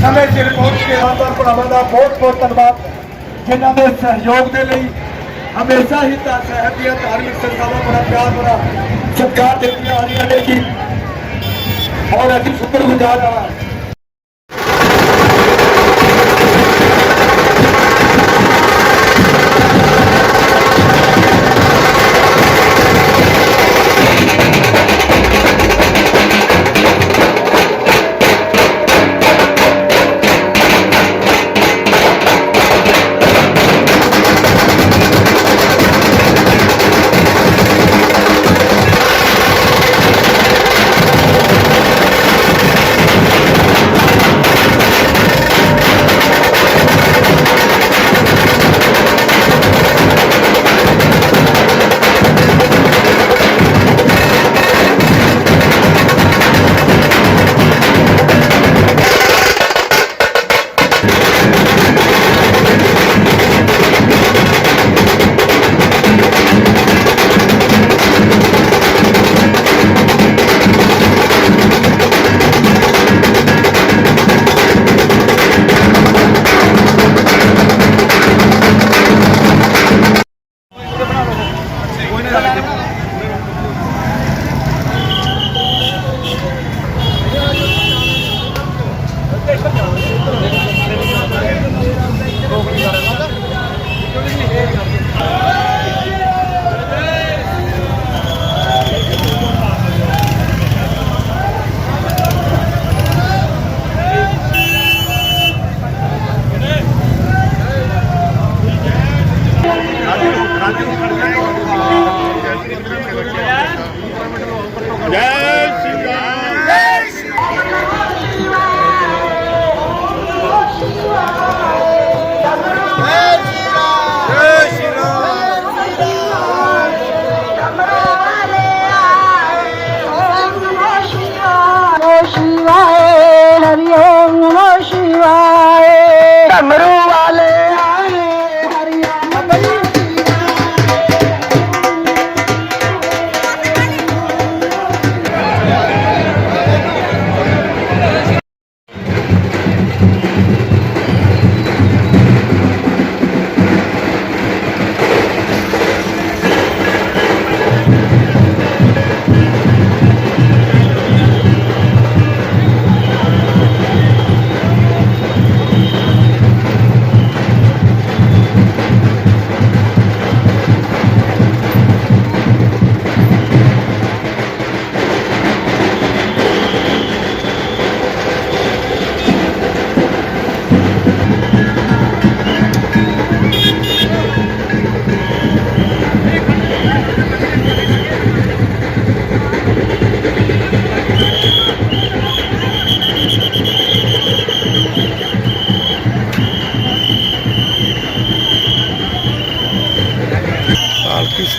ਸਮੇਂ ਸਿਰ ਪਹੁੰਚ ਕੇ ਆਦਰ ਭਰਾਵਾਂ ਦਾ ਬਹੁਤ ਬਹੁਤ ਧੰਨਵਾਦ। ਜਿਨ੍ਹਾਂ ਦੇ ਸਹਿਯੋਗ ਦੇ ਲਈ ਹਮੇਸ਼ਾ ਹੀ ਤਾਂ ਸਾਹਿਬ ਦੀਆਂ ਧਾਰਮਿਕ ਸੰਸਥਾਵਾਂ ਬੜਾ ਪਿਆਰ ਬੜਾ ਸਤਿਕਾਰ ਦਿੱਤੀਆਂ ਆ ਰਹੀਆਂ ਨੇ ਜੀ ਔਰ ਅਸੀਂ ਸ਼ੁਕਰਗੁਜ਼ਾਰ ਹਾਂ।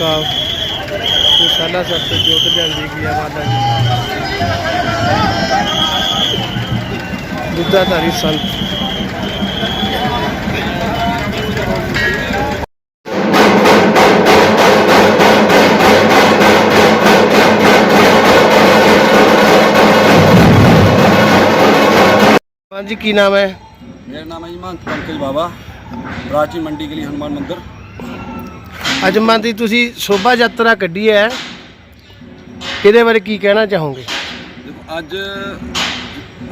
ਸਾਹਿਬ ਵਿਸ਼ਾਲਾ ਸਾਹਿਬ ਤੋਂ ਜੋਤ ਲਿਆਂਦੀ ਗਈ ਆ ਮਾਤਾ ਜੀ। ਦੁੱਧਾਧਾਰੀ ਸੰਤ। ਹਾਂਜੀ ਕੀ ਨਾਮ ਹੈ? ਮੇਰਾ ਨਾਮ ਹੈ ਜੀ ਮਹੰਤ ਪੰਕਜ ਬਾਬਾ ਪ੍ਰਾਚੀਨ ਮੰਡੀ ਗਲੀ ਹਨੂਮਾਨ ਮੰਦਿਰ। ਅੱਜ ਦੀ ਤੁਸੀਂ ਸ਼ੋਭਾ ਯਾਤਰਾ ਕੱਢੀ ਹੈ। ਇਹਦੇ ਬਾਰੇ ਕੀ ਕਹਿਣਾ ਚਾਹੋਗੇ? ਦੇਖੋ, ਅੱਜ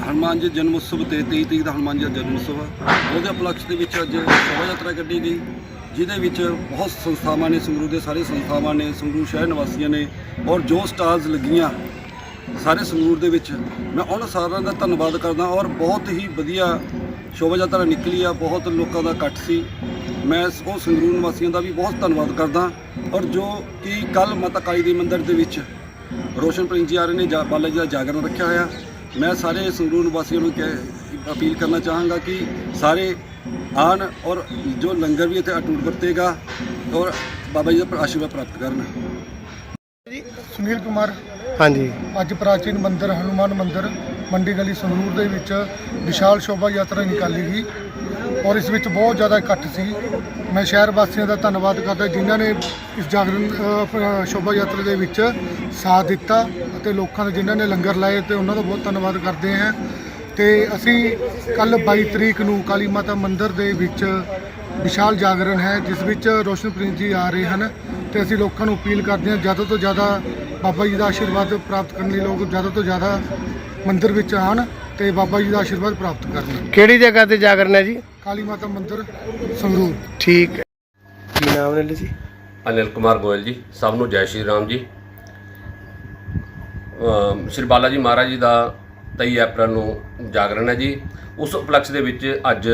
ਹਨੂਮਾਨ ਜੀ ਜਨਮ ਉਤਸਵ ਤੇ 23 ਤਰੀਕ ਦਾ ਹਨੂਮਾਨ ਜੀ ਦਾ ਜਨਮ ਉਤਸਵ ਆ। ਉਹਦੇ ਉਪਲਕਸ਼ ਦੇ ਵਿੱਚ ਅੱਜ ਸ਼ੋਭਾ ਯਾਤਰਾ ਕੱਢੀ ਗਈ, ਜਿਹਦੇ ਵਿੱਚ ਬਹੁਤ ਸੰਸਥਾਵਾਂ ਨੇ, ਸੰਗਰੂਰ ਦੇ ਸਾਰੇ ਸੰਸਥਾਵਾਂ ਨੇ, ਸੰਗਰੂਰ ਸ਼ਹਿਰ ਨਿਵਾਸੀਆਂ ਨੇ ਔਰ ਜੋ ਸਟਾਲਸ ਲੱਗੀਆਂ ਸਾਰੇ ਸੰਗਰੂਰ ਦੇ ਵਿੱਚ। ਮੈਂ ਉਹਨਾਂ ਸਾਰਿਆਂ ਦਾ ਧੰਨਵਾਦ ਕਰਦਾ ਔਰ ਬਹੁਤ ਹੀ ਵਧੀਆ ਸ਼ੋਭਾ ਯਾਤਰਾ ਨਿਕਲੀ ਆ, ਬਹੁਤ ਲੋਕਾਂ ਦਾ ਇਕੱਠ ਸੀ। ਮੈਂ ਸ- ਉਹ ਸੰਗਰੂਰ ਨਿਵਾਸੀਆਂ ਦਾ ਵੀ ਬਹੁਤ ਧੰਨਵਾਦ ਕਰਦਾ ਔਰ ਜੋ ਕਿ ਕੱਲ ਮਾਤਾ ਕਾਲੀ ਦੇ ਮੰਦਿਰ ਦੇ ਵਿੱਚ ਰੋਸ਼ਨ ਪ੍ਰਿੰਸ ਜੀ ਆ ਰਹੇ ਨੇ ਜਾ- ਬਾਲਾ ਜੀ ਦਾ ਜਾਗਰਣ ਰੱਖਿਆ ਹੋਇਆ। ਮੈਂ ਸਾਰੇ ਸੰਗਰੂਰ ਨਿਵਾਸੀਆਂ ਨੂੰ ਕਹਿ- ਅਪੀਲ ਕਰਨਾ ਚਾਹਾਂਗਾ ਕਿ ਸਾਰੇ ਆਣ ਔਰ ਜੋ ਲੰਗਰ ਵੀ ਇੱਥੇ ਅਟੂਟ ਵਰਤੇਗਾ ਔਰ ਬਾਬਾ ਜੀ ਦਾ ਆਸ਼ੀਰਵਾਦ ਪ੍ਰਾਪਤ ਕਰਨ। ਸੁਨੀਲ ਕੁਮਾਰ। ਹਾਂਜੀ। ਅੱਜ ਪ੍ਰਾਚੀਨ ਮੰਦਿਰ ਹਨੂਮਾਨ ਮੰਦਿਰ ਮੰਡੀ ਗਲੀ ਸੰਗਰੂਰ ਦੇ ਵਿੱਚ ਵਿਸ਼ਾਲ ਸ਼ੋਭਾ ਯਾਤਰਾ ਨਿਕਾਲੀ ਗਈ। ਔਰ ਇਸ ਵਿੱਚ ਬਹੁਤ ਜ਼ਿਆਦਾ ਇਕੱਠ ਸੀ। ਮੈਂ ਸ਼ਹਿਰ ਵਾਸੀਆਂ ਦਾ ਧੰਨਵਾਦ ਕਰਦਾ, ਜਿਨ੍ਹਾਂ ਨੇ ਇਸ ਜਾਗਰਣ ਸ਼ੋਭਾ ਯਾਤਰਾ ਦੇ ਵਿੱਚ ਸਾਥ ਦਿੱਤਾ ਅਤੇ ਲੋਕਾਂ ਦੇ, ਜਿਨ੍ਹਾਂ ਨੇ ਲੰਗਰ ਲਾਏ ਤੇ ਉਹਨਾਂ ਦਾ ਬਹੁਤ ਧੰਨਵਾਦ ਕਰਦੇ ਹਾਂ। ਤੇ ਅਸੀਂ ਕੱਲ 22 ਤਰੀਕ ਨੂੰ ਕਾਲੀ ਮਾਤਾ ਮੰਦਿਰ ਦੇ ਵਿੱਚ ਵਿਸ਼ਾਲ ਜਾਗਰਣ ਹੈ, ਜਿਸ ਵਿੱਚ ਰੋਸ਼ਨਪ੍ਰੀਤ ਜੀ ਆ ਰਹੇ ਹਨ ਤੇ ਅਸੀਂ ਲੋਕਾਂ ਨੂੰ ਅਪੀਲ ਕਰਦੇ ਹਾਂ, ਜ਼ਿਆਦਾ ਤੋਂ ਜ਼ਿਆਦਾ ਬਾਬਾ ਜੀ ਦਾ ਆਸ਼ੀਰਵਾਦ ਪ੍ਰਾਪਤ ਕਰਨ ਲਈ ਲੋਕ ਜ਼ਿਆਦਾ ਤੋਂ ਜ਼ਿਆਦਾ ਮੰਦਿਰ ਵਿੱਚ ਆਉਣ ਤੇ ਬਾਬਾ ਜੀ ਦਾ ਆਸ਼ੀਰਵਾਦ ਪ੍ਰਾਪਤ ਕਰਨ। ਕਿਹੜੀ ਜਗ੍ਹਾ ਤੇ ਜਾਗਰਣ ਹੈ ਜੀ? ਕਾਲੀ ਮਾਤਾ ਮੰਦਿਰ ਸੰਗਰੂਰ। ਠੀਕ ਹੈ। ਕੀ ਨਾਮ ਨੇ ਜੀ? ਅਨਿਲ ਕੁਮਾਰ ਗੋਇਲ ਜੀ ਸਭ ਨੂੰ ਜੈ ਸ਼੍ਰੀ ਰਾਮ ਜੀ। ਅਮ ਸ਼੍ਰੀ ਬਾਲਾ ਜੀ ਮਹਾਰਾਜ ਜੀ ਦਾ 23 ਅਪ੍ਰੈਲ ਨੂੰ ਜਾਗਰਣ ਹੈ ਜੀ। ਉਸ ਉਪਲਕਸ਼ ਦੇ ਵਿੱਚ ਅੱਜ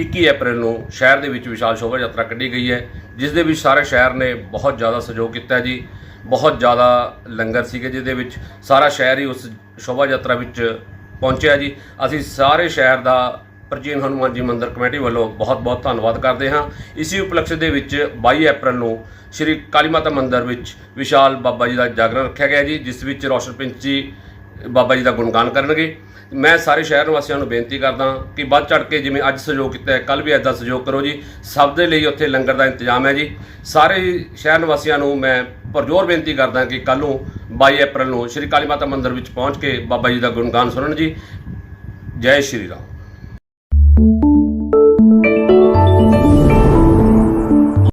21 ਅਪ੍ਰੈਲ ਨੂੰ ਸ਼ਹਿਰ ਦੇ ਵਿੱਚ ਵਿਸ਼ਾਲ ਸ਼ੋਭਾ ਯਾਤਰਾ ਕੱਢੀ ਗਈ ਹੈ ਜਿਸ ਦੇ ਵਿੱਚ ਸਾਰੇ ਸ਼ਹਿਰ ਨੇ ਬਹੁਤ ਜ਼ਿਆਦਾ ਸਹਿਯੋਗ ਕੀਤਾ ਜੀ। ਬਹੁਤ ਜ਼ਿਆਦਾ ਲੰਗਰ ਸੀਗੇ ਜਿਹਦੇ ਵਿੱਚ ਸਾਰਾ ਸ਼ਹਿਰ ਹੀ ਉਸ ਸ਼ੋਭਾ ਯਾਤਰਾ ਵਿੱਚ ਪਹੁੰਚਿਆ ਜੀ। ਅਸੀਂ ਸਾਰੇ ਸ਼ਹਿਰ ਦਾ ਪ੍ਰਾਚੀਨ ਹਨੂਮਾਨ ਜੀ ਮੰਦਿਰ ਕਮੇਟੀ ਵੱਲੋਂ ਬਹੁਤ-ਬਹੁਤ ਧੰਨਵਾਦ ਕਰਦੇ ਹਾਂ। ਇਸੇ ਉਪਲਕਸ਼ ਦੇ ਵਿੱਚ 22 ਅਪ੍ਰੈਲ ਨੂੰ ਸ਼੍ਰੀ ਕਾਲੀ ਮਾਤਾ ਮੰਦਿਰ ਵਿੱਚ ਵਿਸ਼ਾਲ ਬਾਬਾ ਜੀ ਦਾ ਜਾਗਰਣ ਰੱਖਿਆ ਗਿਆ ਜੀ, ਜਿਸ ਵਿੱਚ ਰੋਸ਼ਨ ਪਿੰਚ ਜੀ ਬਾਬਾ ਜੀ ਦਾ ਗੁਣਗਾਨ ਕਰਨਗੇ। ਮੈਂ ਸਾਰੇ ਸ਼ਹਿਰ ਨਿਵਾਸੀਆਂ ਨੂੰ ਬੇਨਤੀ ਕਰਦਾ ਕਿ ਵੱਧ ਚੜ ਕੇ ਜਿਵੇਂ ਅੱਜ ਸਹਿਯੋਗ ਕੀਤਾ ਹੈ ਕੱਲ ਵੀ ਐਦਾਂ ਸਹਿਯੋਗ ਕਰੋ ਜੀ। ਸਭ ਦੇ ਲਈ ਉੱਥੇ ਲੰਗਰ ਦਾ ਇੰਤਜ਼ਾਮ ਹੈ ਜੀ। ਸਾਰੇ ਸ਼ਹਿਰ ਨਿਵਾਸੀਆਂ ਨੂੰ ਮੈਂ ਪਰਜੋਰ ਬੇਨਤੀ ਕਰਦਾ ਕਿ ਕੱਲ ਨੂੰ 22 ਅਪ੍ਰੈਲ ਨੂੰ ਸ਼੍ਰੀ ਕਾਲੀ ਮਾਤਾ ਮੰਦਿਰ ਵਿੱਚ ਪਹੁੰਚ ਕੇ ਬਾਬਾ ਜੀ ਦਾ ਗੁਣਗਾਨ ਸੁਣਨ ਜੀ। ਜੈ ਸ਼੍ਰੀ ਰਾਮ।